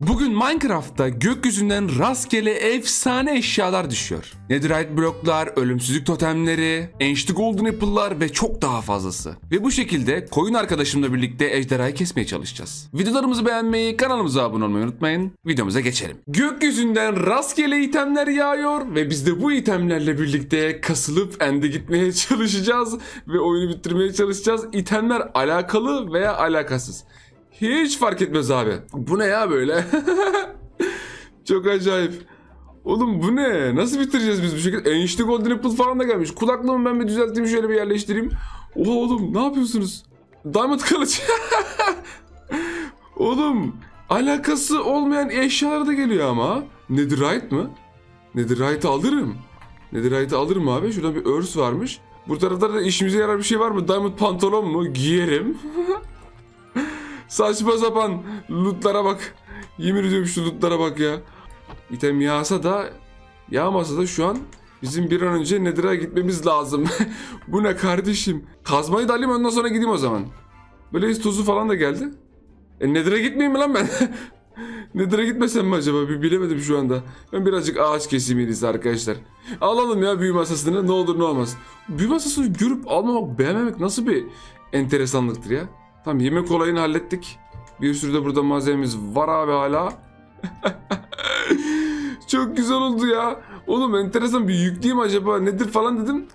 Bugün Minecraft'ta gökyüzünden rastgele efsane eşyalar düşüyor. Netherite bloklar, ölümsüzlük totemleri, Ancient Golden Apple'lar ve çok daha fazlası. Ve bu şekilde koyun arkadaşımla birlikte ejderhayı kesmeye çalışacağız. Videolarımızı beğenmeyi, kanalımıza abone olmayı unutmayın. Videomuza geçelim. Gökyüzünden rastgele itemler yağıyor ve biz de bu itemlerle birlikte kasılıp ende gitmeye çalışacağız ve oyunu bitirmeye çalışacağız. İtemler alakalı veya alakasız. Hiç fark etmez abi. Bu ne ya böyle? Çok acayip. Oğlum bu ne? Nasıl bitireceğiz biz bu şekilde? Enişte Golden Apple falan da gelmiş. Kulaklığımı ben bir düzelteyim şöyle bir yerleştireyim. Oha oğlum ne yapıyorsunuz? Diamond kılıç. oğlum alakası olmayan eşyalar da geliyor ama. Netherite mı? Netherite alırım. Netherite alırım abi. Şurada bir örs varmış. Bu tarafta da işimize yarar bir şey var mı? Diamond pantolon mu? Giyerim. Saçma sapan lootlara bak. Yemin ediyorum şu lootlara bak ya. İtem yağsa da yağmasa da şu an bizim bir an önce Nether'a gitmemiz lazım. Bu ne kardeşim? Kazmayı da alayım ondan sonra gideyim o zaman. Blaze tozu falan da geldi. E Nether'a gitmeyeyim mi lan ben? Nether'a gitmesem mi acaba? Bir bilemedim şu anda. Ben birazcık ağaç iyisi arkadaşlar. Alalım ya büyü masasını ne olur ne olmaz. Büyü masasını görüp almamak beğenmemek nasıl bir enteresanlıktır ya. Tamam yemek olayını hallettik. Bir sürü de burada malzememiz var abi hala. Çok güzel oldu ya. Oğlum enteresan bir yükleyeyim acaba nedir falan dedim.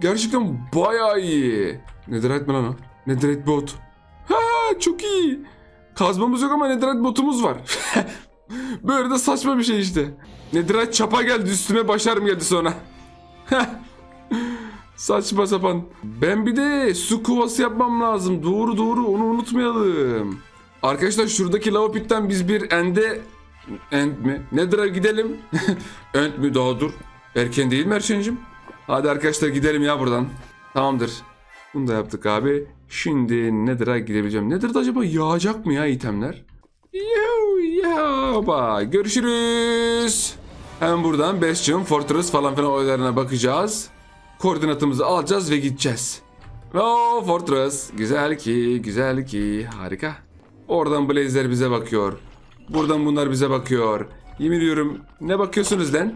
Gerçekten bayağı iyi. Netherite mi lan o? Netherite bot. Ha çok iyi. Kazmamız yok ama Netherite botumuz var. Böyle de saçma bir şey işte. Netherite çapa geldi üstüme başarım geldi sonra. Saçma sapan. Ben bir de su kovası yapmam lazım. Doğru doğru onu unutmayalım. Arkadaşlar şuradaki lava pitten biz bir ende... End mi? Nether'a gidelim. end mi? Daha dur. Erken değil mi Erşen'cim? Hadi arkadaşlar gidelim ya buradan. Tamamdır. Bunu da yaptık abi. Şimdi Nether'a gidebileceğim. Nether'da acaba yağacak mı ya itemler? Yuhu, yaba. Görüşürüz. Hemen buradan Bastion, Fortress falan filan oylarına bakacağız. Koordinatımızı alacağız ve gideceğiz. Oo Fortress. Güzel ki, güzel ki. Harika. Oradan Blazer bize bakıyor. Buradan bunlar bize bakıyor. Yemin ediyorum. Ne bakıyorsunuz lan?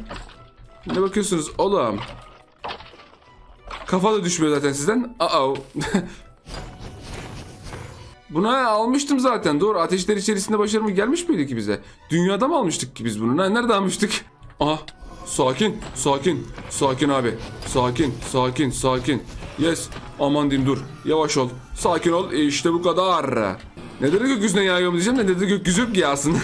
Ne bakıyorsunuz oğlum? Kafa da düşmüyor zaten sizden. Aa. Buna almıştım zaten. Doğru. Ateşler içerisinde başarımı gelmiş miydi ki bize? Dünyada mı almıştık ki biz bunu? Ne- Nerede almıştık? Sakin. Sakin. Sakin abi. Sakin. Sakin. Sakin. Yes. Aman diyeyim dur. Yavaş ol. Sakin ol. E işte bu kadar. Ne dedi gökyüzüne yağıyor mu diyeceğim de ne dedi gökyüzü yağsın.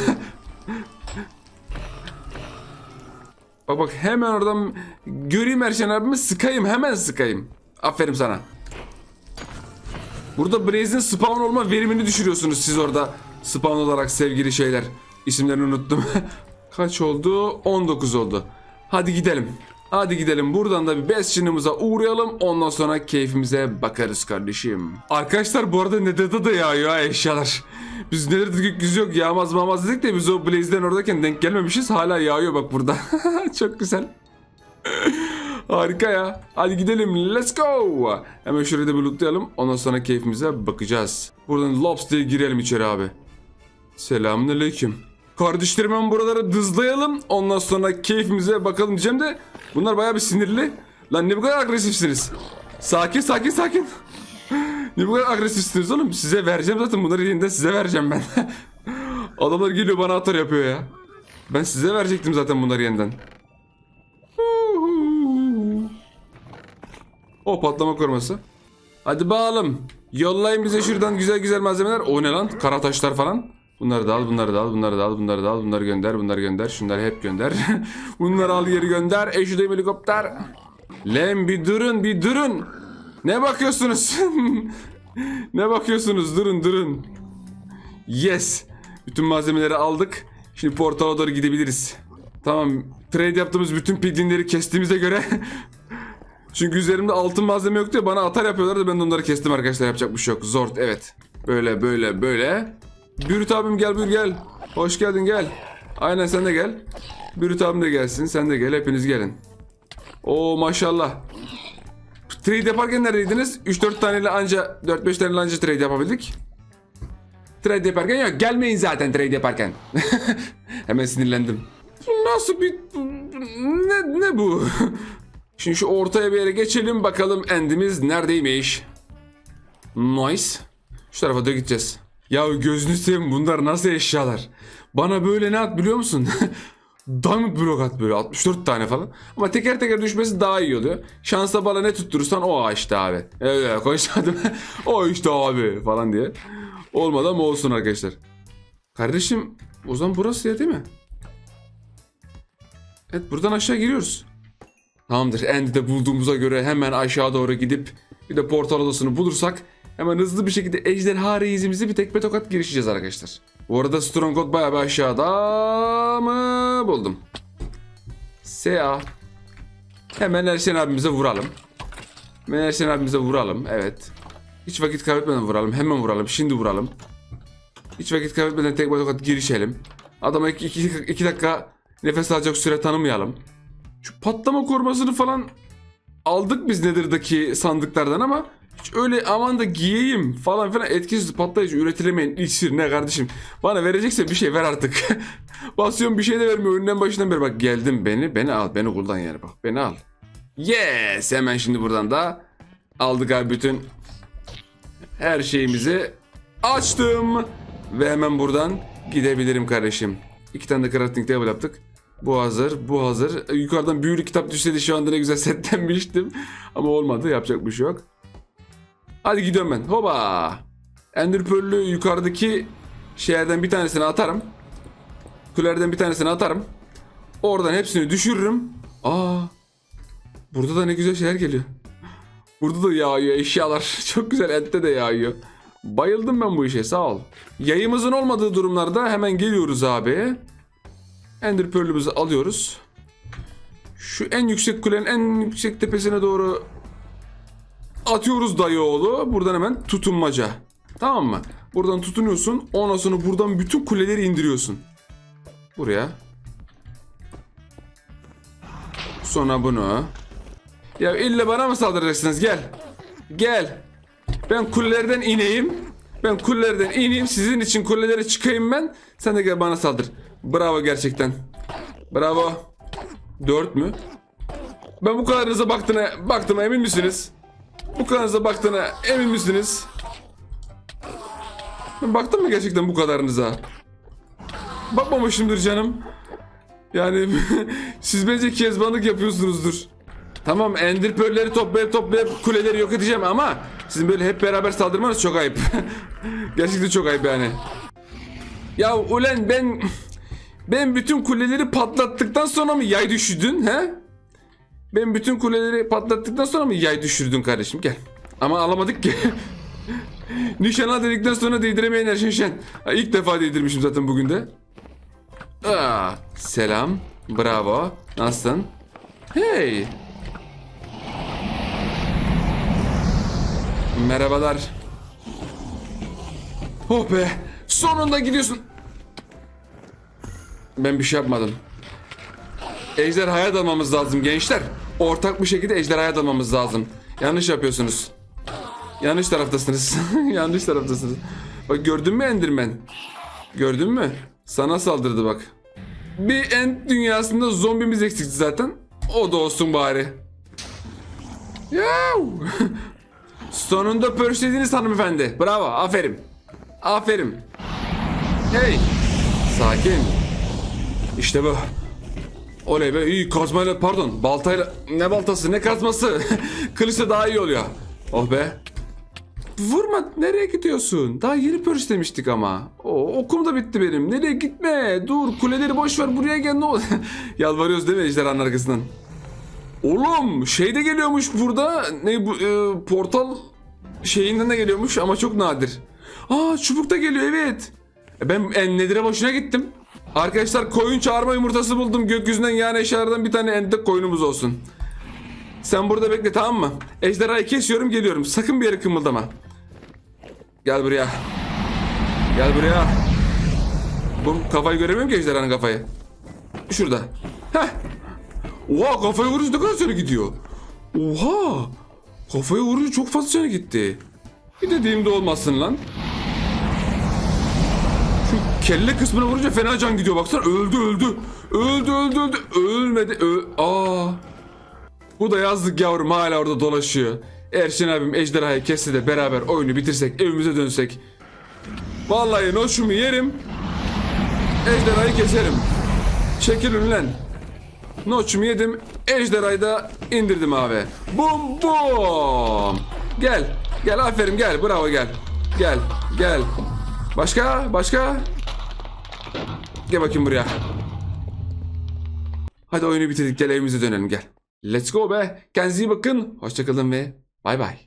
bak bak hemen oradan göreyim Erşen abimi sıkayım. Hemen sıkayım. Aferin sana. Burada Blaze'in spawn olma verimini düşürüyorsunuz siz orada. Spawn olarak sevgili şeyler. İsimlerini unuttum. Kaç oldu? 19 oldu. Hadi gidelim. Hadi gidelim. Buradan da bir Bastion'ımıza uğrayalım. Ondan sonra keyfimize bakarız kardeşim. Arkadaşlar bu arada Nether'da da yağıyor ha eşyalar. Biz Nether'da gökyüzü yok yağmaz mağmaz dedik de biz o Blaze'den oradayken denk gelmemişiz. Hala yağıyor bak burada. Çok güzel. Harika ya. Hadi gidelim. Let's go. Hemen şurayı da bir lootlayalım. Ondan sonra keyfimize bakacağız. Buradan diye girelim içeri abi. Selamünaleyküm. Kardeşlerim hemen buraları dızlayalım. Ondan sonra keyfimize bakalım diyeceğim de bunlar bayağı bir sinirli. Lan ne bu kadar agresifsiniz? Sakin sakin sakin. ne bu kadar agresifsiniz oğlum? Size vereceğim zaten bunları yeniden size vereceğim ben. Adamlar geliyor bana atar yapıyor ya. Ben size verecektim zaten bunları yeniden. O patlama koruması. Hadi bakalım. Yollayın bize şuradan güzel güzel malzemeler. O ne lan? Kara taşlar falan. Bunları da al, bunları da al, bunları da al, bunları da al, bunları gönder, bunları gönder, şunları hep gönder. bunları al geri gönder. Eşideyim helikopter. Lan bir durun, bir durun. Ne bakıyorsunuz? ne bakıyorsunuz? Durun, durun. Yes. Bütün malzemeleri aldık. Şimdi portala doğru gidebiliriz. Tamam. Trade yaptığımız bütün piglinleri kestiğimize göre Çünkü üzerimde altın malzeme yoktu ya bana atar yapıyorlardı ben de onları kestim arkadaşlar yapacak bir şey yok. Zord evet. Böyle böyle böyle. Bürüt abim gel buyur gel. Hoş geldin gel. Aynen sen de gel. Bürüt abim de gelsin sen de gel hepiniz gelin. Oo maşallah. Trade yaparken neredeydiniz? 3-4 taneyle anca 4-5 taneyle anca trade yapabildik. Trade yaparken yok. Gelmeyin zaten trade yaparken. Hemen sinirlendim. Nasıl bir... Ne, ne bu? Şimdi şu ortaya bir yere geçelim bakalım endimiz neredeymiş. Nice. Şu tarafa da gideceğiz. Ya gözünü seveyim bunlar nasıl eşyalar? Bana böyle ne at biliyor musun? Diamond blok at böyle 64 tane falan. Ama teker teker düşmesi daha iyi oluyor. Şansa bala ne tutturursan o işte abi. Evet konuşmadım. o işte abi falan diye. Olmadı ama olsun arkadaşlar. Kardeşim o zaman burası ya değil mi? Evet buradan aşağı giriyoruz. Tamamdır. End'de bulduğumuza göre hemen aşağı doğru gidip bir de portal odasını bulursak hemen hızlı bir şekilde ejderha reisimizi bir tekme tokat girişeceğiz arkadaşlar. Bu arada Stronghold bayağı bir aşağıda mı buldum. SA. Hemen Erşen abimize vuralım. Hemen Erşen abimize vuralım. Evet. Hiç vakit kaybetmeden vuralım. Hemen vuralım. Şimdi vuralım. Hiç vakit kaybetmeden tekme tokat girişelim. Adama 2 dakika nefes alacak süre tanımayalım. Şu patlama korumasını falan aldık biz Nether'daki sandıklardan ama hiç öyle aman da giyeyim falan filan etkisiz patlayıcı üretilemeyen iksir ne kardeşim. Bana verecekse bir şey ver artık. Basıyorum bir şey de vermiyor önünden başından beri bak geldim beni beni al beni kullan yani bak beni al. Yes hemen şimdi buradan da aldık abi bütün her şeyimizi açtım ve hemen buradan gidebilirim kardeşim. İki tane de crafting table yaptık. Bu hazır, bu hazır. Yukarıdan büyülü kitap düşseydi şu anda ne güzel setlenmiştim. Ama olmadı, yapacak bir şey yok. Hadi gidiyorum ben. Hoba! Ender Pearl'ü yukarıdaki şeylerden bir tanesini atarım. Kulelerden bir tanesini atarım. Oradan hepsini düşürürüm. Aa! Burada da ne güzel şeyler geliyor. Burada da yağıyor eşyalar. Çok güzel ette de yağıyor. Bayıldım ben bu işe sağ ol. Yayımızın olmadığı durumlarda hemen geliyoruz abi. Ender Pearl'ümüzü alıyoruz. Şu en yüksek kulenin en yüksek tepesine doğru atıyoruz dayı oğlu. Buradan hemen tutunmaca. Tamam mı? Buradan tutunuyorsun. Ondan sonra buradan bütün kuleleri indiriyorsun. Buraya. Sonra bunu. Ya illa bana mı saldıracaksınız? Gel. Gel. Ben kulelerden ineyim. Ben kulelerden ineyim. Sizin için kulelere çıkayım ben. Sen de gel bana saldır. Bravo gerçekten. Bravo. Dört mü? Ben bu kadarınıza baktığına, baktığıma emin misiniz? Bu kadarınıza baktığına emin misiniz? Ben baktım mı gerçekten bu kadarınıza? Bakmamışımdır canım. Yani siz bence kezbanlık yapıyorsunuzdur. Tamam Ender Pearl'leri toplayıp toplayıp kuleleri yok edeceğim ama sizin böyle hep beraber saldırmanız çok ayıp. Gerçekten çok ayıp yani. Ya ulen ben ben bütün kuleleri patlattıktan sonra mı yay düşürdün he? Ben bütün kuleleri patlattıktan sonra mı yay düşürdün kardeşim gel. Ama alamadık ki. Nişana dedikten sonra değdiremeyen Erşen Şen. Ha, İlk defa değdirmişim zaten bugün de. Aa, selam. Bravo. Nasılsın? Hey. Merhabalar. Oh be. Sonunda gidiyorsun. Ben bir şey yapmadım. Ejderhaya dalmamız lazım gençler. Ortak bir şekilde ejderhaya dalmamız lazım. Yanlış yapıyorsunuz. Yanlış taraftasınız. Yanlış taraftasınız. Bak gördün mü Enderman? Gördün mü? Sana saldırdı bak. Bir end dünyasında zombimiz eksikti zaten. O da olsun bari. Sonunda pörşlediniz hanımefendi. Bravo, aferin. Aferin. Hey! Sakin. İşte bu. Oley be iyi kazmayla pardon baltayla ne baltası ne kazması kılıçla daha iyi oluyor. Oh be. Vurma nereye gidiyorsun? Daha yeni pörş demiştik ama. O okum da bitti benim. Nereye gitme? Dur kuleleri boş ver buraya gel ne ol. Yalvarıyoruz değil mi ejderhanın arkasından? Oğlum şey de geliyormuş burada. Ne bu e, portal şeyinden de geliyormuş ama çok nadir. Aa çubuk da geliyor evet. E, Ben en nedire boşuna gittim. Arkadaşlar koyun çağırma yumurtası buldum. Gökyüzünden yani eşyalardan bir tane endek koyunumuz olsun. Sen burada bekle tamam mı? Ejderhayı kesiyorum geliyorum. Sakın bir yere kımıldama. Gel buraya. Gel buraya. Bu kafayı göremiyorum ki ejderhanın kafayı. Şurada. Heh. Oha kafaya vurunca ne kadar süre gidiyor. Oha. Kafaya vurunca çok fazla süre gitti. Bir dediğimde olmasın lan. Kelle kısmına vurunca fena can gidiyor baksana. Öldü öldü. Öldü öldü öldü. Ölmedi. Ö Aa. Bu da yazdık yavrum hala orada dolaşıyor. Erşen abim ejderhayı kesse de beraber oyunu bitirsek evimize dönsek. Vallahi noşumu yerim. Ejderhayı keserim. Çekilin lan. Noçumu yedim. Ejderhayı da indirdim abi. Bum bum. Gel. Gel aferin gel. Bravo gel. Gel. Gel. Başka? Başka? Gel bakayım buraya. Hadi oyunu bitirdik. Gel evimize dönelim gel. Let's go be. Kendinize iyi bakın. Hoşçakalın ve bay bay.